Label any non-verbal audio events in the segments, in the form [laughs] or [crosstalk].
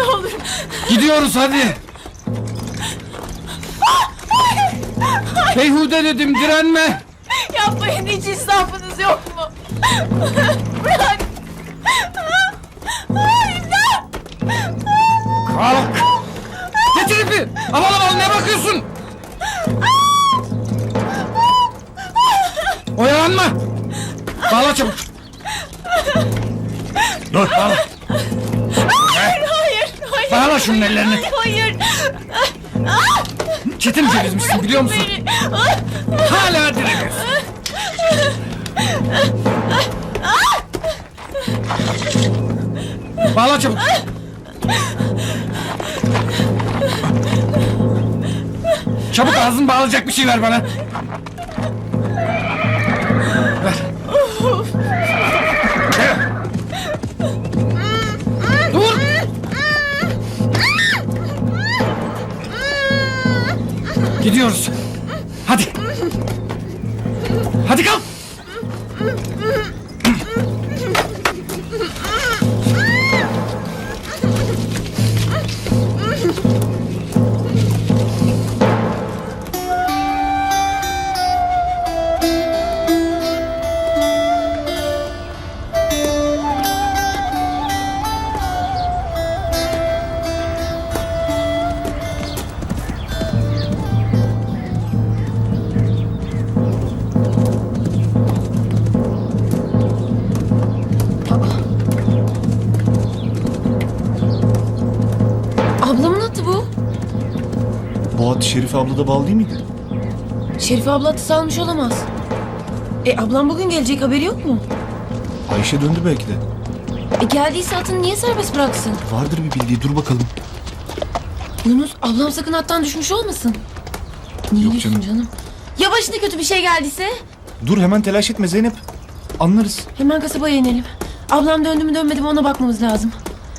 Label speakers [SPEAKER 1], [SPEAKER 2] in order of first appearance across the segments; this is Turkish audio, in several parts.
[SPEAKER 1] ne olur.
[SPEAKER 2] Gidiyoruz hadi. Beyhude dedim direnme.
[SPEAKER 1] Yapmayın hiç insafınız yok mu? Bırak.
[SPEAKER 2] Kalk. Getir ipi. Aman aman ne bakıyorsun? Oyalanma. Bağla çabuk. Dur bağla. Şunun ellerini.
[SPEAKER 1] Hayır.
[SPEAKER 2] Çetin cevizmişsin biliyor musun? Hala direniyorsun. Bağla çabuk. Çabuk ağzını bağlayacak bir şey ver bana. Gidiyoruz. Hadi. Hadi kalk.
[SPEAKER 3] At Şerife abla da bağlı değil miydi?
[SPEAKER 1] Şerife abla atı salmış olamaz. E ablam bugün gelecek haberi yok mu?
[SPEAKER 3] Ayşe döndü belki de.
[SPEAKER 1] E geldiyse atını niye serbest bıraksın?
[SPEAKER 3] Vardır bir bildiği dur bakalım.
[SPEAKER 1] Yunus ablam sakın attan düşmüş olmasın. Niye
[SPEAKER 3] Yok canım.
[SPEAKER 1] canım? Ya başına kötü bir şey geldiyse?
[SPEAKER 3] Dur hemen telaş etme Zeynep. Anlarız.
[SPEAKER 1] Hemen kasabaya inelim. Ablam döndü mü dönmedi mi ona bakmamız lazım.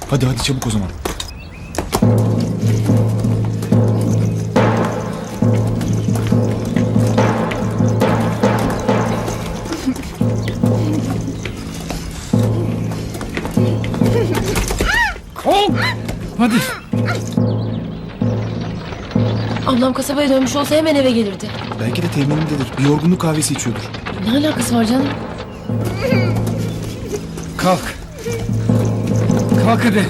[SPEAKER 3] Hadi hadi çabuk o zaman.
[SPEAKER 1] Ablam kasabaya dönmüş olsa hemen eve gelirdi.
[SPEAKER 3] Belki de teminimdedir. Bir yorgunluk kahvesi içiyordur.
[SPEAKER 1] Ne alakası var canım?
[SPEAKER 2] Kalk. Kalk hadi.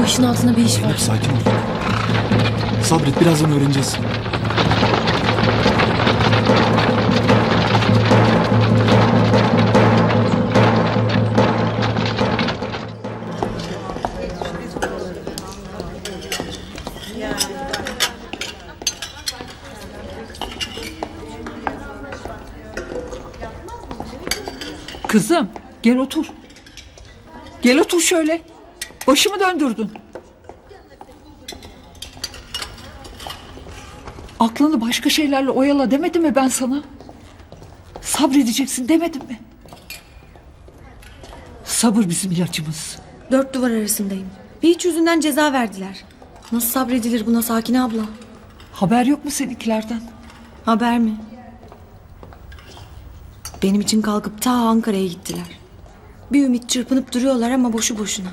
[SPEAKER 1] Bu işin altında bir iş var.
[SPEAKER 3] Zeynep sakin ol. Sabret birazdan öğreneceğiz.
[SPEAKER 4] Kızım gel otur. Gel otur şöyle. Başımı döndürdün. Aklını başka şeylerle oyala demedim mi ben sana? Sabredeceksin demedim mi? Sabır bizim ilacımız.
[SPEAKER 5] Dört duvar arasındayım. Bir hiç yüzünden ceza verdiler. Nasıl sabredilir buna Sakine abla?
[SPEAKER 4] Haber yok mu seninkilerden?
[SPEAKER 5] Haber mi? Benim için kalkıp ta Ankara'ya gittiler. Bir ümit çırpınıp duruyorlar ama boşu boşuna.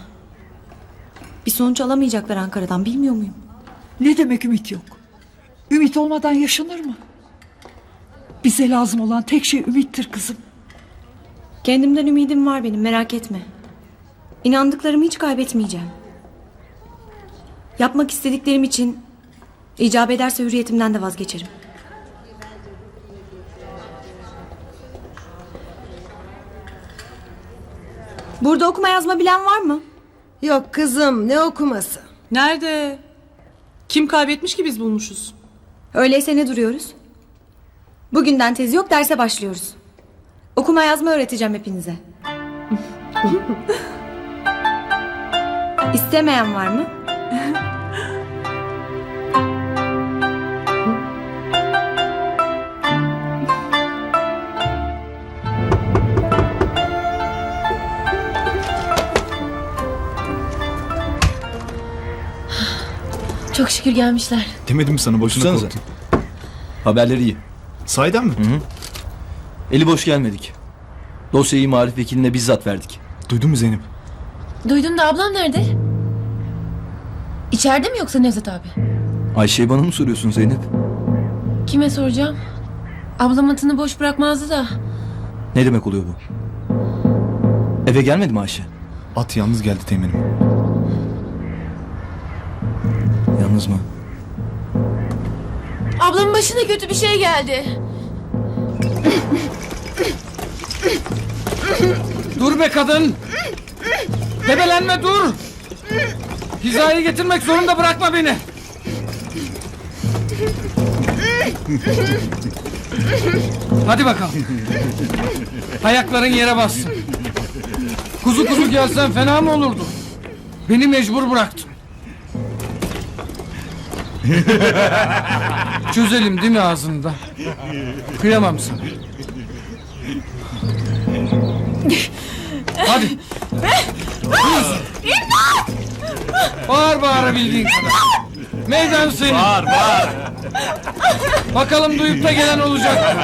[SPEAKER 5] Bir sonuç alamayacaklar Ankara'dan bilmiyor muyum?
[SPEAKER 4] Ne demek ümit yok? Ümit olmadan yaşanır mı? Bize lazım olan tek şey ümittir kızım.
[SPEAKER 5] Kendimden ümidim var benim merak etme. İnandıklarımı hiç kaybetmeyeceğim. Yapmak istediklerim için icap ederse hürriyetimden de vazgeçerim. Burada okuma yazma bilen var mı?
[SPEAKER 6] Yok kızım ne okuması?
[SPEAKER 7] Nerede? Kim kaybetmiş ki biz bulmuşuz?
[SPEAKER 5] Öyleyse ne duruyoruz? Bugünden tezi yok derse başlıyoruz. Okuma yazma öğreteceğim hepinize. [laughs] İstemeyen var mı?
[SPEAKER 1] Çok şükür gelmişler.
[SPEAKER 3] Demedim mi sana boşuna
[SPEAKER 8] Tutsanıza.
[SPEAKER 3] korktun.
[SPEAKER 8] Haberleri iyi.
[SPEAKER 3] Sahiden mi?
[SPEAKER 8] Eli boş gelmedik. Dosyayı marif vekiline bizzat verdik.
[SPEAKER 3] Duydun mu Zeynep?
[SPEAKER 1] Duydum da ablam nerede? İçeride mi yoksa Nevzat abi?
[SPEAKER 8] Ayşe'yi bana mı soruyorsun Zeynep?
[SPEAKER 1] Kime soracağım? Ablam atını boş bırakmazdı da.
[SPEAKER 8] Ne demek oluyor bu? Eve gelmedi mi Ayşe?
[SPEAKER 3] At yalnız geldi teminim.
[SPEAKER 8] Yalnız mı?
[SPEAKER 1] Ablamın başına kötü bir şey geldi.
[SPEAKER 2] Dur be kadın. Debelenme dur. Hizayı getirmek zorunda bırakma beni. Hadi bakalım. Ayakların yere bassın. Kuzu kuzu gelsen fena mı olurdu? Beni mecbur bıraktın. [laughs] Çözelim değil mi ağzında? Kıyamam sana. Hadi. Hız. Bağır bağırabildiğin kadar. Meydan senin. Bağır bağır. Bakalım duyup da gelen olacak. mı?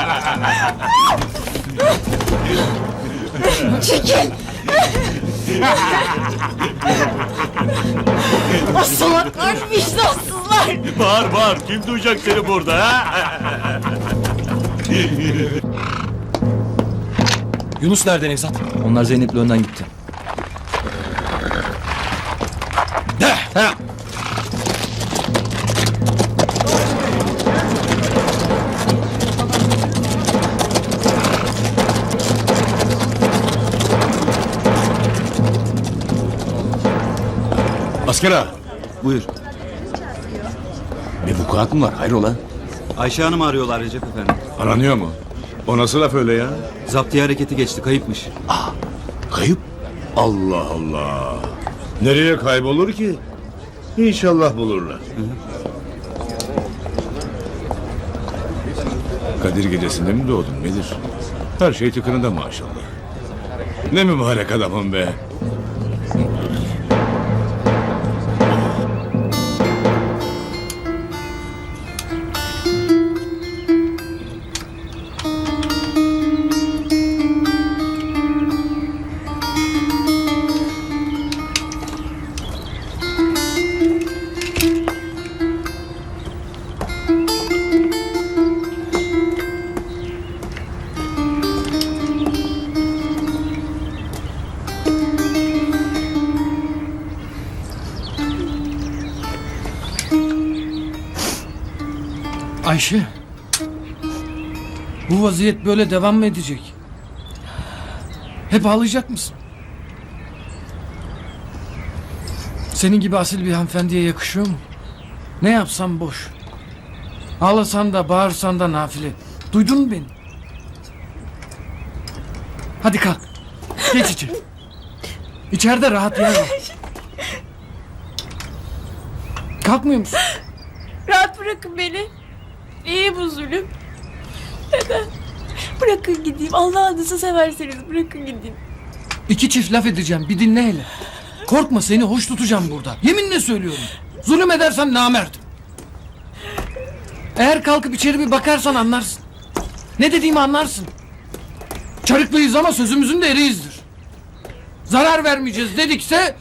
[SPEAKER 2] [laughs]
[SPEAKER 1] O salaklar vicdansızlar.
[SPEAKER 9] Bağır bağır. Kim duyacak seni burada ha? [laughs]
[SPEAKER 8] Yunus nerede Nevzat? Onlar Zeynep'le önden gitti.
[SPEAKER 9] Asker ağa.
[SPEAKER 8] Buyur.
[SPEAKER 9] Bir vukuat mı var? Hayrola?
[SPEAKER 10] Ayşe Hanım arıyorlar Recep Efendi.
[SPEAKER 9] Aranıyor mu? O nasıl laf öyle ya?
[SPEAKER 10] Zaptiye hareketi geçti kayıpmış.
[SPEAKER 9] Kayıp? Allah Allah. Nereye kaybolur ki? İnşallah bulurlar. Kadir gecesinde mi doğdun nedir? Her şey tıkırında maşallah. Ne mübarek adamım be.
[SPEAKER 2] Ayşe. Bu vaziyet böyle devam mı edecek? Hep ağlayacak mısın? Senin gibi asil bir hanımefendiye yakışıyor mu? Ne yapsam boş. Ağlasan da bağırsan da nafile. Duydun mu beni? Hadi kalk. Geç içeri. İçeride rahat yer var. Kalkmıyor musun?
[SPEAKER 1] Rahat bırakın beni. İyi bu zulüm. Neden? Bırakın gideyim. Allah'ınızı severseniz bırakın gideyim.
[SPEAKER 2] İki çift laf edeceğim bir dinle hele. Korkma seni hoş tutacağım burada. Yeminle söylüyorum. Zulüm edersem namerdim. Eğer kalkıp içeri bir bakarsan anlarsın. Ne dediğimi anlarsın. Çarıklıyız ama sözümüzün de eriyizdir. Zarar vermeyeceğiz dedikse...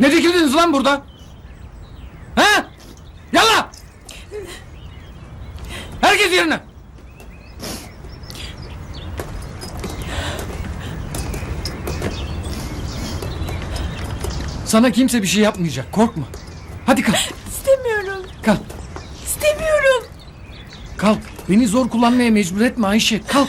[SPEAKER 2] Ne dikildiniz lan burada? He? Yalla! Herkes yerine. Sana kimse bir şey yapmayacak. Korkma. Hadi kalk.
[SPEAKER 1] İstemiyorum.
[SPEAKER 2] Kalk.
[SPEAKER 1] İstemiyorum.
[SPEAKER 2] Kalk. Beni zor kullanmaya mecbur etme Ayşe. Kalk.